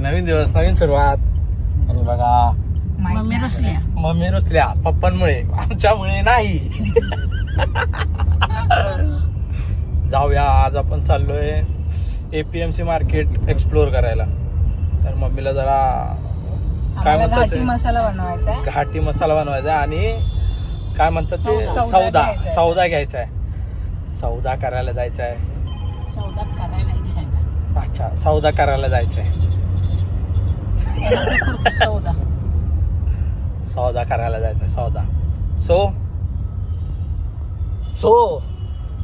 नवीन दिवस नवीन सुरुवात. आणि बघा मम्मी रुसल्या. मम्मी रुसल्या. पप्पांमुळे आमच्यामुळे नाही. जाऊया आज आपण चाललोय एपीएमसी मार्केट एक्सप्लोर करायला. तर मम्मीला जरा काय म्हणतात घाटी? मसाला बनवायचा आहे. घाटी मसाला बनवायचा आणि काय म्हणतात ते? सौदा. सौदा. घ्यायचा आहे. सौदा घ्यायचा आहे. सौदा करायला जायचा आहे. सौदा करायला घ्यायला. अच्छा सौदा करायला जायचं आहे. सौदा. सौदा करायला जायचं सौदा. सो? सो?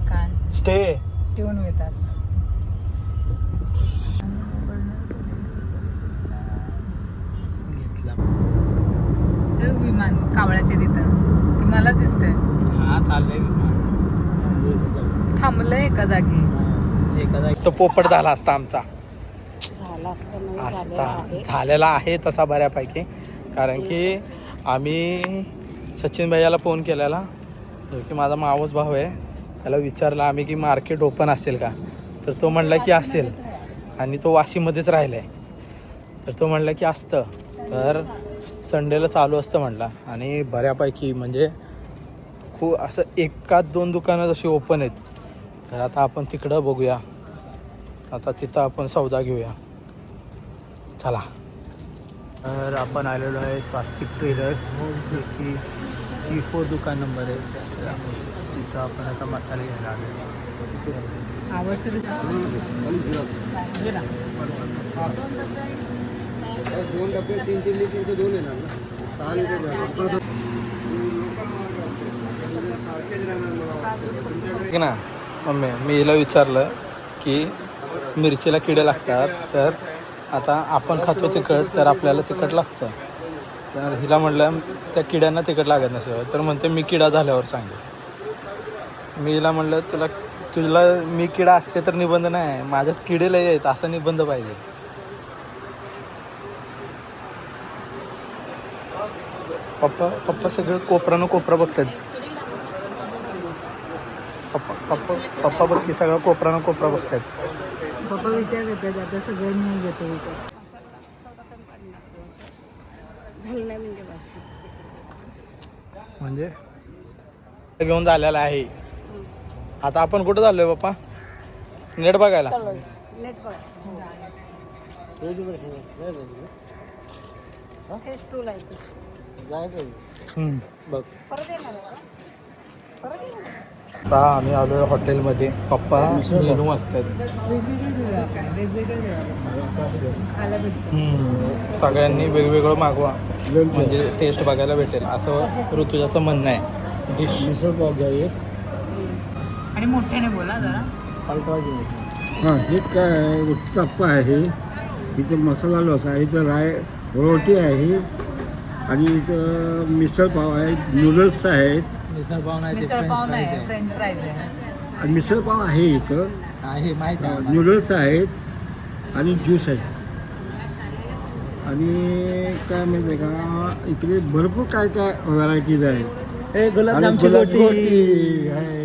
काय? स्टे. ट्यून घेतला. ते विमान कावळ्याचे तिथं. ते मला दिसतंय. हा चाललंय थांबलंय एका जागी. तो पोपट झाला असता आमचा. असता झालेला आहे. तसा बऱ्यापैकी. कारण की आम्ही सचिन भैयाला फोन केलेला. जो की माझा मावस भाऊ आहे. त्याला विचारलं आम्ही की मार्केट ओपन असेल का? तर तो म्हणला की असेल. आणि तो वाशीमध्येच राहिला आहे तर तो म्हणला की असतं. तर संडेला चालू असतं म्हणला. आणि बऱ्यापैकी म्हणजे खूप असं एकाच दोन दुकानं जशी ओपन आहेत. तर आता आपण तिकडं बघूया. आता तिथं आपण सौदा घेऊया. चला. तर आपण आलेलो आहे स्वास्तिक ट्रेडर्स जे की सी फोर दुकान नंबर आहे. तिथं आपण आता मसाले घ्यायला आलेलो दोन डबे तीन तीन लिटरचे दोन येणार ना सहा लिटर की ना? मम्मी मी हिला विचारलं की मिरचीला किडे लागतात तर आता आपण खातो तिखट तर आपल्याला तिखट लागतं तर हिला म्हटलं त्या किड्यांना तिखट लागत नसेल. तर म्हणते मी किडा झाल्यावर सांगेल मी हिला म्हणलं तुला तुला मी किडा असते तर निबंध नाही माझ्यात किडे लय आहेत असा निबंध पाहिजे. पप्पा पप्पा सगळं कोपरानं कोपरा बघतात. पप्पा पप्पा पप्पा बघ की सगळं कोपरानं कोपरा बघतात. पप्पा विचार करतात आता सगळ्यांनी घेतो विचार झालं नाही म्हणजे बस. म्हणजे? घेऊन झालेला आहे. आता आपण कुठं चाललोय पप्पा? नेट बघायला. नेट हे स्टूल आहे ते. हम्म, बघ. परत येणार आहे का? परत येणार आहे? आता आम्ही आलोय हॉटेलमध्ये. पप्पा मेनू असतात. सगळ्यांनी वेगवेगळं मागवा. म्हणजे टेस्ट बघायला भेटेल. असं ऋतुजाचं म्हणणं आहे. डिश मिसळ पाव घ्या एक. आणि मोठ्याने बोला जरा. हां हे काय उत्तप्पा आहे. इथं मसाला डोसा आहे. इथं राय रोटी आहे. आणि इथं मिसळ पाव आहे. नूडल्स आहेत. मिसळ पाव नाही ते मिसळ फ्रेंच पाव नाही आहे. फ्रेंच फ्राईज आहे. आणि इथं. आहे माहिती आहे आम्हाला. नूडल्स आहेत आणि ज्यूस आहे. आणि काय माहिती आहे का? इकडे भरपूर काय काय व्हरायटीज आहे ए आणि गुलाबजामची गुलाब गोटी. गोटी आहे.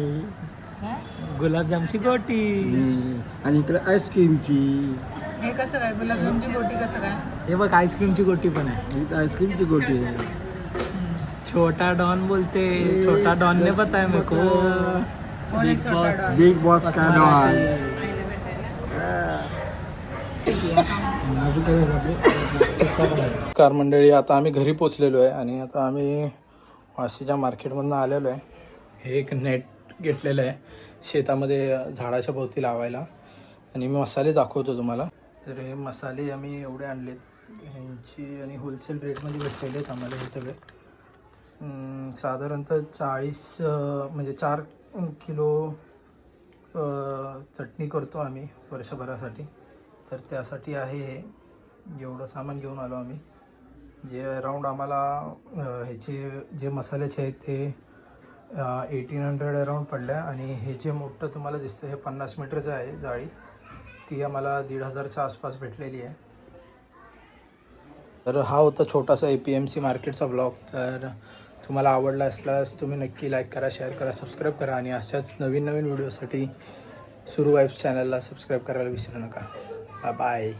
गुलाबजामची गोटी. हम्म. आणि इकडे आईस्क्रीमची हे कसं काय? गुलाबजामची बोटी कसं काय? हे बघ आईस्क्रीमची गोटी पण आहे. इथं आईस्क्रीमची गोटी आहे. छोटा डॉन बोलते छोटा डॉन ने बताया मेरे को। boss. डॉग? बिग बॉस का डॉल कार मंडळी आता आम्ही घरी पोचलेलो आहे आणि आता आम्ही वाशीच्या मार्केटमधून आलेलो आहे. हे एक नेट घेतलेलं आहे शेतामध्ये झाडाच्या भोवती लावायला. आणि मी मसाले दाखवतो तुम्हाला. तर हे मसाले आम्ही एवढे आणलेत. ह्यांची आणि होलसेल रेटमध्ये भेटलेले आहेत आम्हाला हे सगळे. साधारणतः चाळीस म्हणजे चार किलो चटणी करतो आम्ही वर्षभरासाठी. तर त्यासाठी आहे हे. एवढं सामान घेऊन आलो आम्ही. जे अराऊंड आम्हाला ह्याचे जे मसाल्याचे आहेत ते एटीन हंड्रेड अराऊंड पडल्या. आणि हे जे मोठं तुम्हाला दिसतं हे पन्नास मीटरचं आहे जाळी. ती आम्हाला दीड हजारच्या आसपास भेटलेली आहे. तर हा होता छोटासा ए पी एम सी मार्केटचा ब्लॉग तर तुम्हाला आवडला असल्यास तुम्ही नक्की लाईक करा शेअर करा सबस्क्राईब करा आणि अशाच नवीन नवीन व्हिडिओसाठी सुरू वाईब्स चॅनलला सबस्क्राईब करायला विसरू नका. बाय